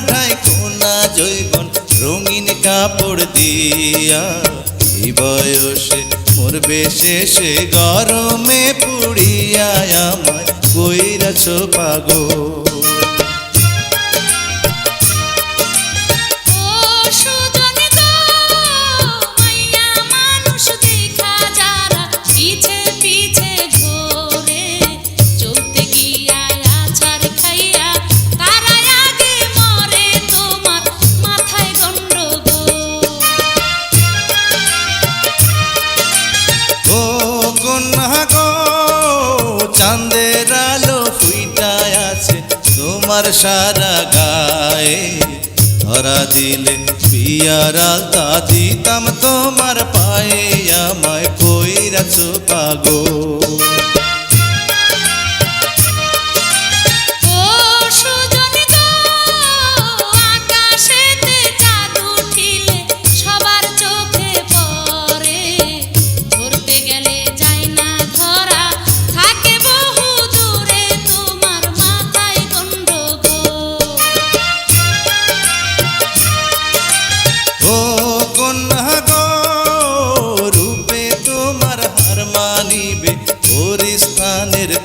কাটায় কোনা জৈবন রঙিন কাপড় দিয়া। এই বয়সে মরবে শেষে গরমে পুড়িয়া আমায় কইরাছ পাগল। গো চাঁদের আলো ফুইটায় আছে তোমার সারা গায়ে। ধরা দিলে বিয়ার আলতা দিতাম তোমার পায়ে, আমায় কইরাছো পাগো।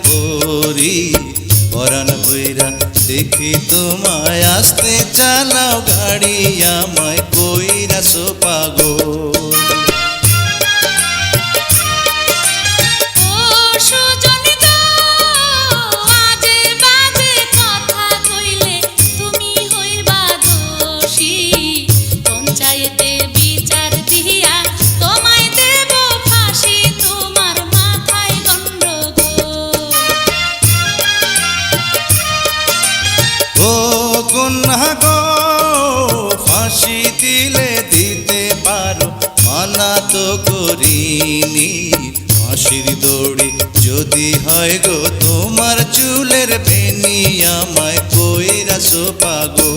করি পরাণ বৈরা দেখি তোমায় আসতে চালাও গাড়ি আমায় কইরা পাগো কন্যা গো ফাঁসি দিলে দিতে পারো, মানা তো করিনি। ফাঁসির দড়ি যদি হয় গো, তোমার চুলের বেনি আমায় কইরা পাগো